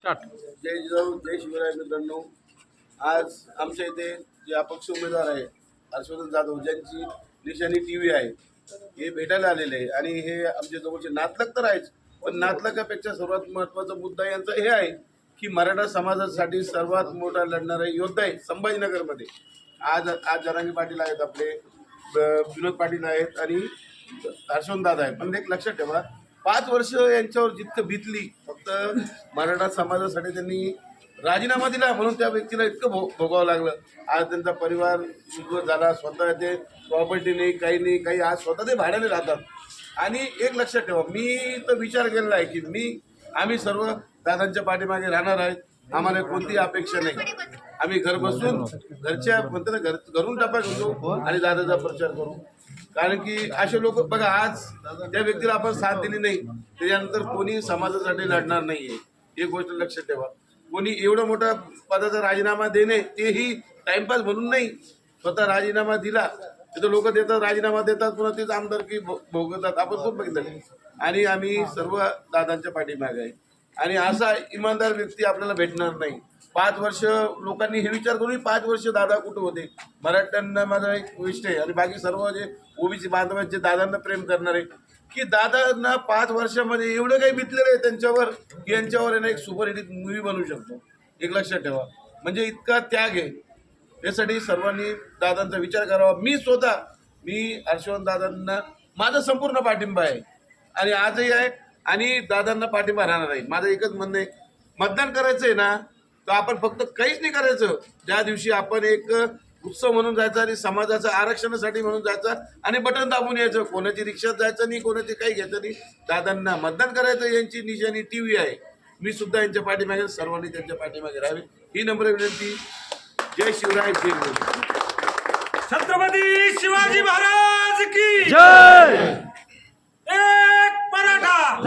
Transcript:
Start जय जिजाऊ जय शिवराय मित्रांनो. आज आमच्या इथे जे अपक्ष उमेदवार आहे हर्षवर्धन जाधव ज्यांची निशाणी टी व्ही आहे हे भेटायला आलेले आहे आणि हे आमच्या जवळचे नातलक तर आहेच पण नातलकापेक्षा सर्वात महत्त्वाचा मुद्दा यांचा हे आहे की मराठा समाजासाठी सर्वात मोठा लढणारा योद्धा आहे संभाजीनगरमध्ये. आज आज जरांगी पाटील आहेत आपले विनोद पाटील आहेत आणि हर्षवंत दादा आहेत. पण एक लक्षात ठेवा पाच वर्ष यांच्यावर जितकं भितली मराठा समाजासाठी त्यांनी राजीनामा दिला म्हणून त्या व्यक्तीला इतकं भो भोगावं लागलं. आज त्यांचा परिवार शुद्ध झाला स्वतः ते प्रॉपर्टी नाही काही नाही काही आज स्वतः ते भाड्याने राहतात. आणि एक लक्षात ठेवा मी तर विचार केलेला आहे की मी आम्ही सर्व दादांच्या पाठीमागे राहणार आहेत आम्हाला कोणतीही अपेक्षा नाही. आम्ही घर बसून घरच्या म्हणतो घर घरून टप्पा घेतो आणि दादाचा प्रचार करू. कारण की असे लोक बघा आज त्या व्यक्तीला आपण साथ दिली नाही त्याच्यानंतर कोणी समाजासाठी लढणार नाहीये. ही गोष्ट लक्षात ठेवा. कोणी एवढं मोठा पदाचा राजीनामा देणे तेही टाइमपास म्हणून नाही. स्वतः राजीनामा दिला तिथं लोक देतात राजीनामा देतात पुन्हा तेच आमदारकी भो- भोगतात आपण खूप बघितलं. आणि आम्ही सर्व दादांच्या पाठीमागे आहे. आणि असा इमानदार व्यक्ती आपल्याला भेटणार नाही. पाच वर्ष लोकांनी हे विचार करून पाच वर्ष दादा कुठे होते? मराठ्यांना माझा एक विषय आहे. आणि बाकी सर्व जे ओबीसी बांधवांचे जे दादांना प्रेम करणारे की दादांना पाच वर्षामध्ये एवढं काही बितलेलं आहे त्यांच्यावर की यांच्यावर आहे ना एक सुपरहिट मूवी बनवू शकतो. एक लक्षात ठेवा. म्हणजे इतका त्याग आहे. यासाठी सर्वांनी दादांचा विचार करावा. मी स्वतः मी हर्षवंत दादांना माझा संपूर्ण पाठिंबा आहे. आणि आजही आहे. आणि दादांना पाठिंबा राहणार आहे माझं एकच म्हणणं आहे. मतदान करायचं आहे ना तर आपण फक्त काहीच नाही करायचं. ज्या दिवशी आपण एक उत्सव म्हणून जायचा आणि समाजाचं आरक्षणासाठी म्हणून जायचं आणि बटन दाबून यायचं. कोणाची रिक्षात जायचं नाही कोणाची काही घ्यायचं नाही. दादांना मतदान करायचं यांची निशाणी टी व्ही आहे. मी सुद्धा यांच्या पाठीमागे सर्वांनी त्यांच्या पाठीमागे राहावे. ही नम्र विनंती. जय शिवराय जय छत्रपती शिवाजी महाराज की जय! एक मराठा.